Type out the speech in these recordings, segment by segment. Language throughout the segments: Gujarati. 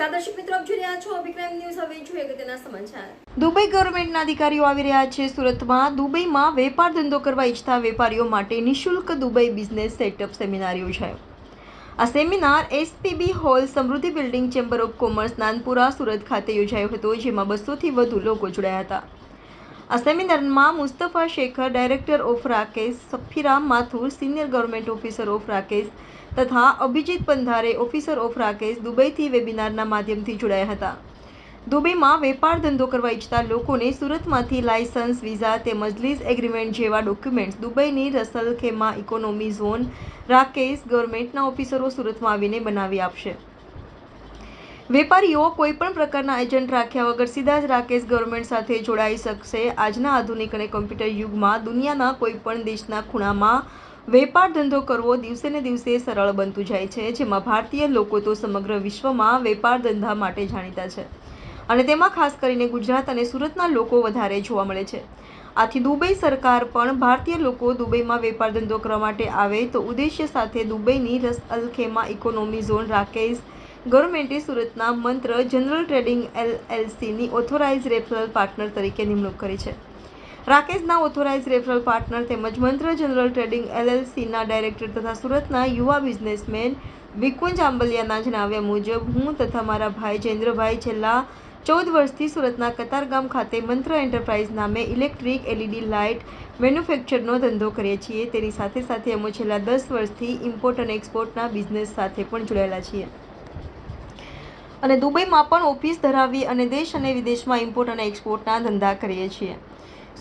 નમસ્કાર દર્શક મિત્રો અધિકારીઓ આવી રહ્યા છે સુરતમાં. દુબઈમાં વેપાર ધંધો કરવા ઈચ્છતા વેપારીઓ માટે નિઃશુલ્ક દુબઈ બિઝનેસ સેટઅપ સેમિનાર યોજાયો. આ seminar SPB hall Samruddhi building chamber of commerce Nanpura Surat ખાતે યોજાયો હતો, જેમાં બસોથી વધુ લોકો જોડાયા હતા. સેમિનારમાં Mustafa Shekhar, director of RAKEZ, Safiram Mathur, senior government officer of RAKEZ તથા Abhijit Pandhare officer of RAKEZ દુબઈથી વેબિનારના માધ્યમથી જોડાયા હતા. દુબઈમાં વેપાર ધંધો કરવા ઈચ્છતા લોકોને સુરતમાંથી લાયસન્સ, વિઝા તેમજ લીઝ એગ્રીમેન્ટ જેવા documents દુબઈની Ras Al Khaimah economy zone RAKEZ ગવર્મેન્ટના ઓફિસરો સુરતમાં આવીને બનાવી આપશે. વેપારીઓ કોઈ પણ પ્રકારના એજન્ટ રાખ્યા વગર સીધા જ રાકેશ ગવર્મેન્ટ સાથે જોડાઈ શકશે. આજના આધુનિક અને કોમ્પ્યુટર યુગમાં દુનિયાના કોઈ પણ દેશના ખૂણામાં વેપાર ધંધો કરવો દિવસે ને દિવસે સરળ બનતું જાય છે, જેમાં ભારતીય લોકો તો સમગ્ર વિશ્વમાં વેપાર ધંધા માટે જાણીતા છે. અને તેમાં ખાસ કરીને ગુજરાત અને સુરતના લોકો વધારે જોવા મળે છે. આથી દુબઈ સરકાર પણ ભારતીય લોકો દુબઈમાં વેપાર ધંધો કરવા માટે આવે તો ઉદ્દેશ્ય સાથે દુબઈની Ras Al Khaimah economy zone RAKEZ ગવર્મેન્ટે સુરતના મંત્ર જનરલ ટ્રેડિંગ એલએલસીની ઓથોરાઇઝ રેફરલ પાર્ટનર તરીકે નિમણૂક કરી છે. રાકેશના ઓથોરાઇઝ રેફરલ પાર્ટનર તેમજ મંત્ર જનરલ ટ્રેડિંગ એલએલસીના ડાયરેક્ટર તથા સુરતના યુવા બિઝનેસમેન વિકુંજ આંબલિયાના જણાવ્યા મુજબ, હું તથા મારા ભાઈ જયેન્દ્રભાઈ છેલ્લા ચૌદ વર્ષથી સુરતના કતારગામ ખાતે મંત્ર એન્ટરપ્રાઇઝ નામે ઇલેક્ટ્રિક એલઈડી લાઇટ મેન્યુફેક્ચરનો ધંધો કરીએ છીએ. તેની સાથે સાથે અમે છેલ્લા દસ વર્ષથી ઇમ્પોર્ટ અને એક્સપોર્ટના બિઝનેસ સાથે પણ જોડાયેલા છીએ. અને દુબઈમાં પણ ઓફિસ ધરાવી અને દેશ અને વિદેશમાં ઇમ્પોર્ટ અને એક્સપોર્ટના ધંધા કરીએ છીએ.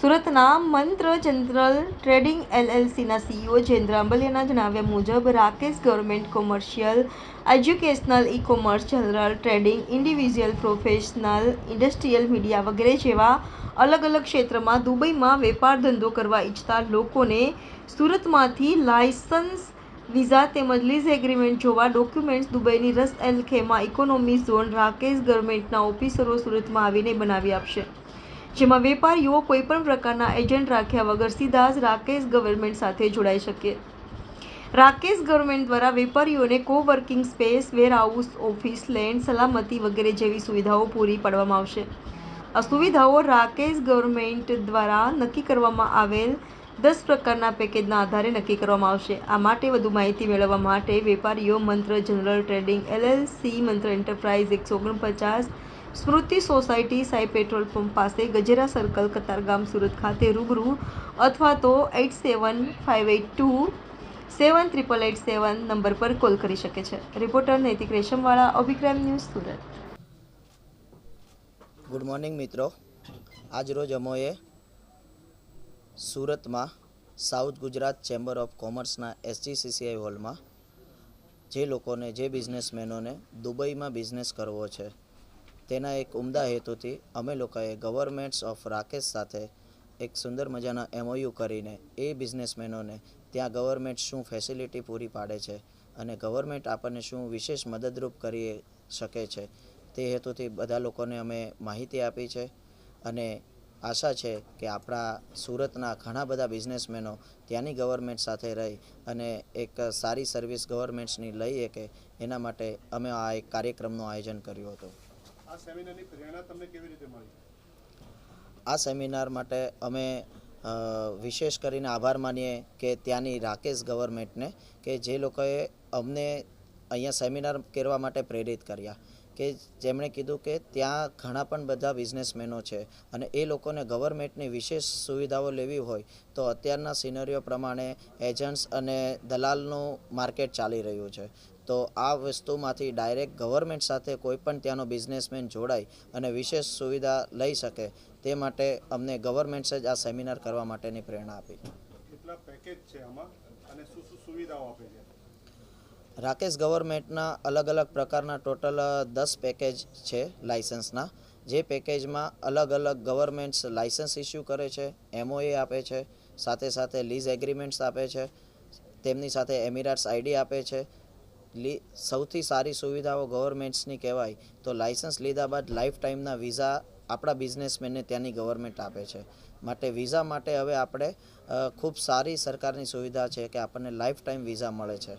સુરતના મંત્ર જનરલ ટ્રેડિંગ એલએલસીના સીઈઓ જયેન્દ્ર અંબલિયાના જણાવ્યા મુજબ, RAKEZ government commercial, educational E commerce general trading individual professional, industrial media વગેરે જેવા અલગ અલગ ક્ષેત્રમાં દુબઈમાં વેપાર ધંધો કરવા ઈચ્છતા લોકોને સુરતમાંથી લાયસન્સ વિઝા તેમજ લીઝ એગ્રીમેન્ટ જોવા documents દુબઈની Ras Al Khaimah economy zone RAKEZ ગવર્મેન્ટના ઓફિસરો સુરતમાં આવીને બનાવી આપશે. જેમાં વેપારીઓ કોઈપણ પ્રકારના એજન્ટ રાખ્યા વગર સીધા જ રાકેશ ગવર્મેન્ટ સાથે જોડાઈ શકે. રાકેશ ગવર્મેન્ટ દ્વારા વેપારીઓને coworking space warehouse office land સલામતી વગેરે જેવી સુવિધાઓ પૂરી પાડવામાં આવશે. આ સુવિધાઓ રાકેશ ગવર્મેન્ટ દ્વારા નક્કી કરવામાં આવેલ દસ પ્રકારના પેકેજના આધારે નક્કી કરવામાં આવશે. આ માટે વધુ માહિતી મેળવવા માટે વેપારીઓ Mantra general trading LLC, Mantra enterprise એકસો ઓગણપચાસ, Smriti society, Sai petrol pump પાસે ગજેરા સર્કલ, કતારગામ સુરત ખાતે રૂબરૂ અથવા તો eight seven five eight two seven triple eight seven number પર કોલ કરી શકે છે. Reporter Naitik Reshamwala, Abhikram news Surat. Good morning મિત્રો. આજરોજ અમોએ સુરતમાં સાઉથ ગુજરાત ચેમ્બર ઓફ કોમર્સના એસજીસીસીઆઈ હોલમાં જે લોકોને, જે બિઝનેસમેનોને દુબઈમાં બિઝનેસ કરવો છે, તેના એક ઉમદા હેતુથી અમે લોકોએ ગવર્મેન્ટ્સ ઓફ રાકેશ સાથે એક સુંદર મજાના એમઓયુ કરીને એ બિઝનેસમેનોને ત્યાં ગવર્મેન્ટ શું ફેસિલિટી પૂરી પાડે છે અને ગવર્મેન્ટ આપણને શું વિશેષ મદદરૂપ કરી શકે છે તે હેતુથી બધા લોકોને અમે માહિતી આપી છે અને આશા છે કે આપણા સુરતના ઘણા બધા બિઝનેસમેનો ત્યાંની ગવર્મેન્ટ સાથે રહી અને એક સારી સર્વિસ ગવર્મેન્ટ્સની લઈ શકે એના માટે અમે આ એક કાર્યક્રમનું આયોજન કર્યું હતું. આ સેમિનાર માટે અમે વિશેષ કરીને આભાર માનીએ કે ત્યાંની રાકેશ ગવર્મેન્ટને કે જે લોકોએ અમને અહીંયા સેમિનાર કરવા માટે પ્રેરિત કર્યા. કે જેમણે કીધું કે ત્યાં ઘણા પણ બધા બિઝનેસમેનો છે અને એ લોકોને ગવર્મેન્ટની વિશેષ સુવિધાઓ લેવી હોય તો અત્યારના સિનરીઓ પ્રમાણે એજન્ટ્સ અને દલાલનું માર્કેટ ચાલી રહ્યું છે. તો આ વસ્તુમાંથી ડાયરેક્ટ ગવર્મેન્ટ સાથે કોઈ પણ ત્યાંનો બિઝનેસમેન જોડાય અને વિશેષ સુવિધા લઈ શકે તે માટે અમને ગવર્મેન્ટ્સે જ આ સેમિનાર કરવા માટેની પ્રેરણા આપી. કેટલા પેકેજ છે આમાં અને શું શું સુવિધાઓ આપે છે? રાકેશ ગવર્મેન્ટના અલગ અલગ પ્રકારના ટોટલ દસ પેકેજ છે લાઇસન્સના. જે પેકેજમાં અલગ અલગ ગવર્મેન્ટ્સ લાઇસન્સ ઇસ્યુ કરે છે, એમઓએ આપે છે, સાથે સાથે લીઝ એગ્રીમેન્ટ્સ આપે છે, તેમની સાથે એમિરાટ્સ આઈડી આપે છે. લી, સૌથી સારી સુવિધાઓ ગવર્મેન્ટ્સની કહેવાય તો લાઇસન્સ લીધા બાદ લાઈફ ટાઈમના વિઝા આપણા બિઝનેસમેનને ત્યાંની ગવર્મેન્ટ આપે છે. માટે વિઝા માટે હવે આપણે ખૂબ સારી સરકારની સુવિધા છે કે આપણને લાઈફ ટાઈમ વિઝા મળે છે.